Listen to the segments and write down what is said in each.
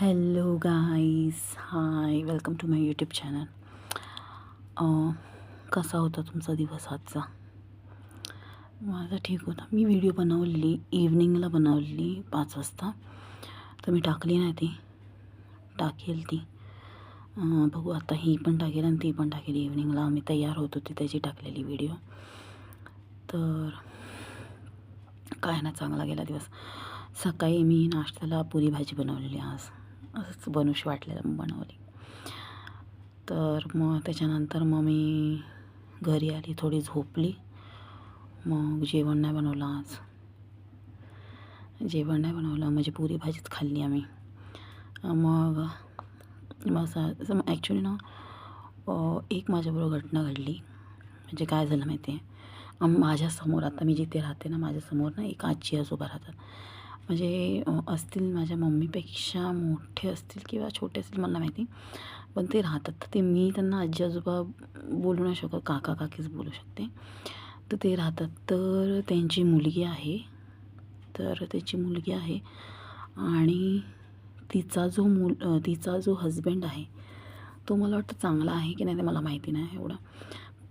Hello guys hi welcome to my YouTube channel कसा होता तुमचा दिवस आजचा? माझा ठीक होता. मी व्हिडिओ बनवलेली इव्हनिंगला बनवलेली पाच वाजता. तर मी टाकली नाही ती. टाकेल ती. बघू आता ही पण टाकेल आणि ती पण टाकेल इव्हनिंगला आम्ही तयार होत होती त्याची टाकलेली व्हिडिओ तर काय ना चांगला गेला दिवस. सकाळी मी नाश्त्याला पुरी भाजी बनवलेली आज. असंच बनूशी वाटलेलं बनवली. तर मग त्याच्यानंतर मग मी घरी आली थोडी झोपली. मग जेवण नाही बनवलं आज. जेवण नाही बनवलं म्हणजे पुरी भाजीच खाल्ली आम्ही. मग मग ॲक्च्युली ना एक माझ्याबरोबर घटना घडली. म्हणजे काय झालं माहिती आहे माझ्यासमोर आता मी जिथे राहते ना माझ्यासमोर ना एक आजी आजोबा राहतात. म्हणजे असतील माझ्या मम्मीपेक्षा मोठे असतील किंवा छोटे असतील मला माहिती पण ते राहतात. तर ते मी त्यांना आजी आजोबा बोलू नाही शकत काका काकीच बोलू शकते. तर ते राहतात. तर त्यांची मुलगी आहे. तर त्याची मुलगी आहे. आणि तिचा जो मुल तिचा जो हजबंड आहे तो मला वाटतं चांगला आहे की नाही ते मला माहिती नाही एवढं.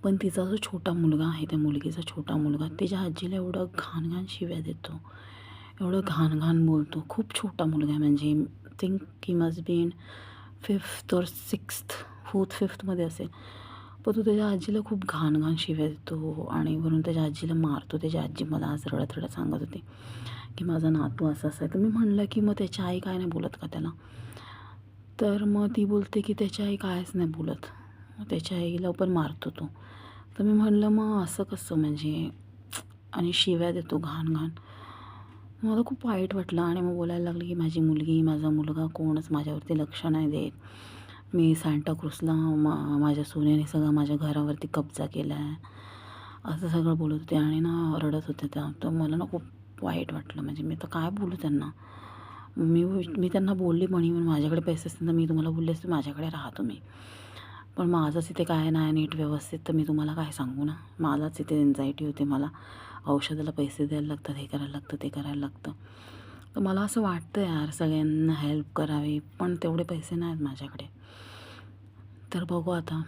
पण तिचा जो छोटा मुलगा आहे त्या मुलगीचा छोटा मुलगा त्याच्या आजीला एवढं घाण घाण शिव्या देतो. एवढं घाण घाण बोलतो. खूप छोटा मुलगा आहे म्हणजे थिंक की मज बी इन फिफ्थ और सिक्स्थ फोर्थ फिफ्थमध्ये असेल. पण तो त्याच्या आजीला खूप घाण घाण शिव्या देतो आणि वरून त्याच्या आजीला मारतो. त्याची आजी मला आज रडत रडत सांगत होती की माझा नातू असा असं आहे. तर मी म्हणलं की मग त्याची आई काय नाही बोलत का त्याला? तर मग ती बोलते की त्याची आई कायच नाही बोलत. मग त्याच्या आईला पण मारतो तो. तर मी म्हणलं मग असं कसं म्हणजे? आणि शिव्या देतो घाण घाण. मला खूप वाईट वाटलं आणि मग बोलायला लागलं की माझी मुलगी माझा मुलगा कोणच माझ्यावरती लक्ष नाही देत. मी सांताक्रूजला मा माझ्या सोन्याने सगळं माझ्या घरावरती कब्जा केला आहे असं सगळं बोलत होते आणि ना रडत होते त्या. तर मला ना खूप वाईट वाटलं. म्हणजे मी तर काय बोलू त्यांना? मी मी त्यांना बोलली म्हणी माझ्याकडे पैसे असतील तर मी तुम्हाला बोलले असते. माझ्याकडे राहा तुम्ही. पण माझंच इथे काय नाही नीट व्यवस्थित तर मी तुम्हाला काय सांगू ना? मलाच इथे एन्झायटी होते मला. औषधाला पैसे द्यायला लागतात हे करायला लागतं ते करायला लागतं. तर मला असं वाटतं यार सगळ्यांना हेल्प करावी पण तेवढे पैसे नाहीत माझ्याकडे. तर बघू आता.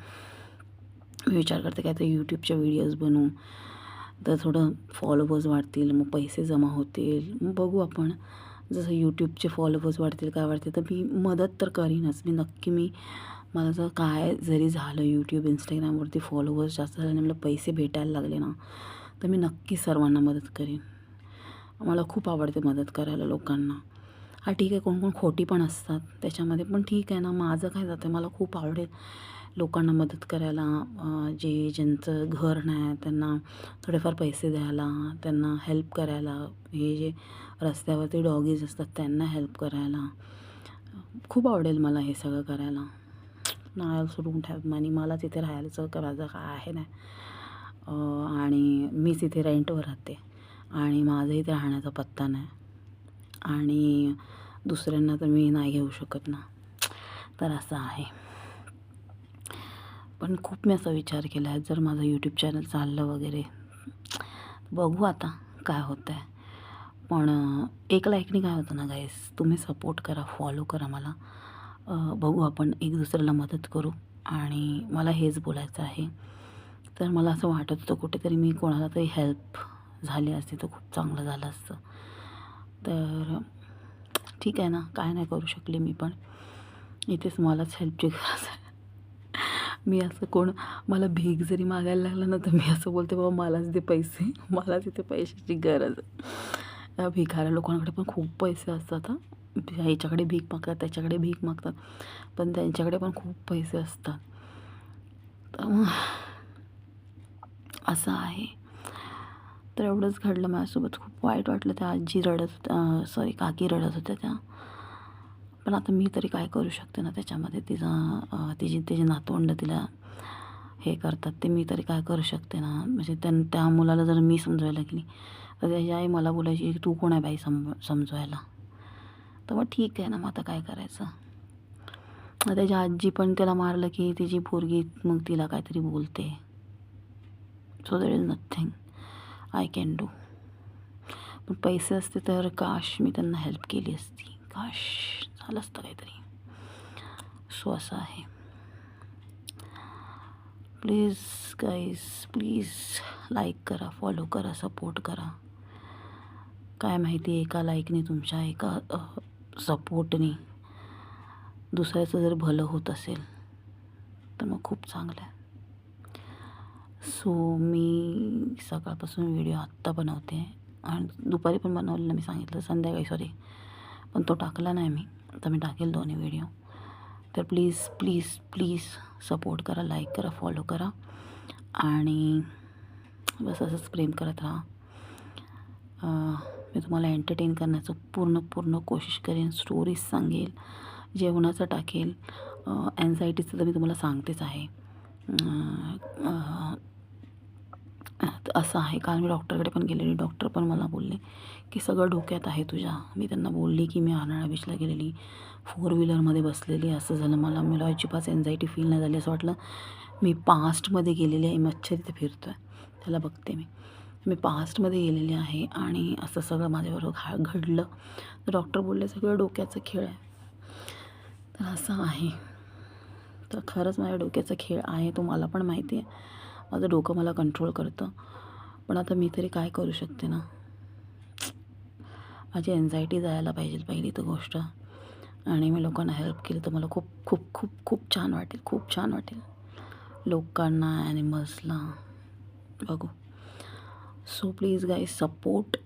मी विचार करते काय तर यूट्यूबच्या व्हिडिओज बनवू. तर थोडं फॉलोवर्स वाढतील मग पैसे जमा होतील. मग बघू आपण. जसं यूट्यूबचे फॉलोवर्स वाढतील काय वाढतील तर मी मदत तर करीनच. मी नक्की मी मला जर काय जरी झालं यूट्यूब इंस्टाग्रामवरती फॉलोवर्स जास्त झाले आणि मला पैसे भेटायला लागले ना तर मी नक्की सर्वांना मदत करीन. मला खूप आवडते मदत करायला लोकांना. हा ठीक आहे कोण कोण खोटी पण असतात त्याच्यामध्ये पण ठीक आहे ना माझं काय जातं मला खूप आवडेल लोकांना मदत करायला जे ज्यांचं घर नाही त्यांना थोडेफार पैसे द्यायला त्यांना हेल्प करायला हे जे रस्त्यावरती डॉगीज असतात त्यांना हेल्प करायला. खूप आवडेल मला हे सगळं करायला. ना I also don't have money मला तिथे राहायचं करायचं काय आहे नाही आणि मीच इथे रेंटवर राहते. आणि माझा इथे राहण्याचा पत्ता नाही. आणि दुसऱ्यांना तर मी नाही घेऊ शकत ना. तर असं आहे. पण खूप मी असा विचार केला आहे जर माझं यूट्यूब चॅनल चाललं वगैरे. बघू आता काय होतं आहे पण एक लाईकने काय होतं ना गाईस तुम्ही सपोर्ट करा फॉलो करा मला. बघू आपण एक दुसऱ्याला मदत करू. आणि मला हेच बोलायचं आहे. तर मला असं वाटत होतं कुठेतरी मी कोणाला तरी हेल्प झाली असती तर खूप चांगलं झालं असतं. तर ठीक आहे ना काय नाही करू शकले मी पण. इथेच मलाच हेल्पची गरज आहे. मी असं कोण मला भीक जरी मागायला लागलं ना तर मी असं बोलते बाबा मलाच दे पैसे. मलाच इथे पैशाची गरज आहे. भिकाऱ्या लोकांकडे पण खूप पैसे असतात हां. ह्याच्याकडे भीक मागतात त्याच्याकडे भीक मागतात. पण त्यांच्याकडे पण खूप पैसे असतात. तर असं आहे. तर एवढंच घडलं माझ्यासोबत. खूप वाईट वाटलं. त्या आजी रडत सॉरी काकी रडत होत्या त्या. पण आता मी तरी काय करू शकते ना त्याच्यामध्ये? तिचा तिची तिचे नातवंड तिला हे करतात. ते मी तरी काय करू शकते ना? म्हणजे त्या त्या मुलाला जर मी समजवायला गेली तर त्याची आई मला बोलायची की तू कोण आहे बाई सम समजवायला? तर मग ठीक आहे ना मग आता काय करायचं? मग त्याची आजी पण त्याला मारलं की तिची पोरगी मग तिला काहीतरी बोलते. So there is nothing I can do पण पैसे असते तर काश मी त्यांना हेल्प केली असती. काश झालं असतं काहीतरी. सो असं आहे. प्लीज गाईज प्लीज लाईक करा फॉलो करा सपोर्ट करा. काय माहिती एका लाईकने तुमच्या एका सपोर्टने दुसऱ्याचं जर भलं होत असेल तर मग खूप चांगलं आहे. सो मी सकाळपासून व्हिडिओ आत्ता बनवते. आणि दुपारी पण बनवलेला मी सांगितलं संध्याकाळी सॉरी पण तो टाकला नाही मी आता मी टाकेल दोन्ही व्हिडिओ. तर प्लीज प्लीज प्लीज सपोर्ट करा लाईक करा फॉलो करा. आणि बस असंच प्रेम करत राहा. मी तुम्हाला एंटरटेन करण्याचं पूर्ण पूर्ण कोशिश करेन स्टोरीज सांगेल जेवणाचं टाकेल. अँझायटीचं तर मी तुम्हाला सांगतेच आहे. तर असं आहे. काल मी डॉक्टरकडे पण गेलेली. डॉक्टर पण मला बोलले की सगळं डोक्यात आहे तुझ्या. मी त्यांना बोलली की मी आर्नाळा बीचला गेलेली. फोर व्हीलरमध्ये बसलेली. असं झालं. मला मला अजिबात एन्झायटी फील नाही झाली. असं वाटलं मी पास्टमध्ये गेलेली आहे. मच्छर तिथे फिरतो आहे त्याला बघते मी. मी पास्टमध्ये गेलेली आहे आणि असं सगळं माझ्याबरोबर घा घडलं. तर डॉक्टर बोलले सगळं डोक्याचा खेळ आहे. तर असं आहे. तर खरंच माझ्या डोक्याचा खेळ आहे तो मला पण माहिती आहे. माझं डोकं मला कंट्रोल करतं. पण आता मी तरी काय करू शकते ना? माझी एन्झायटी जायला पाहिजे पहिली तर गोष्ट. आणि मी लोकांना हेल्प केली तर मला खूप खूप खूप खूप छान वाटेल खूप छान वाटेल. लोकांना ॲनिमल्सला बघू. So please guy support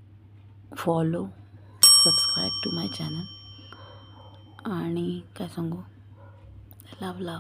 follow subscribe to my channel आणि काय सांगू? लव लव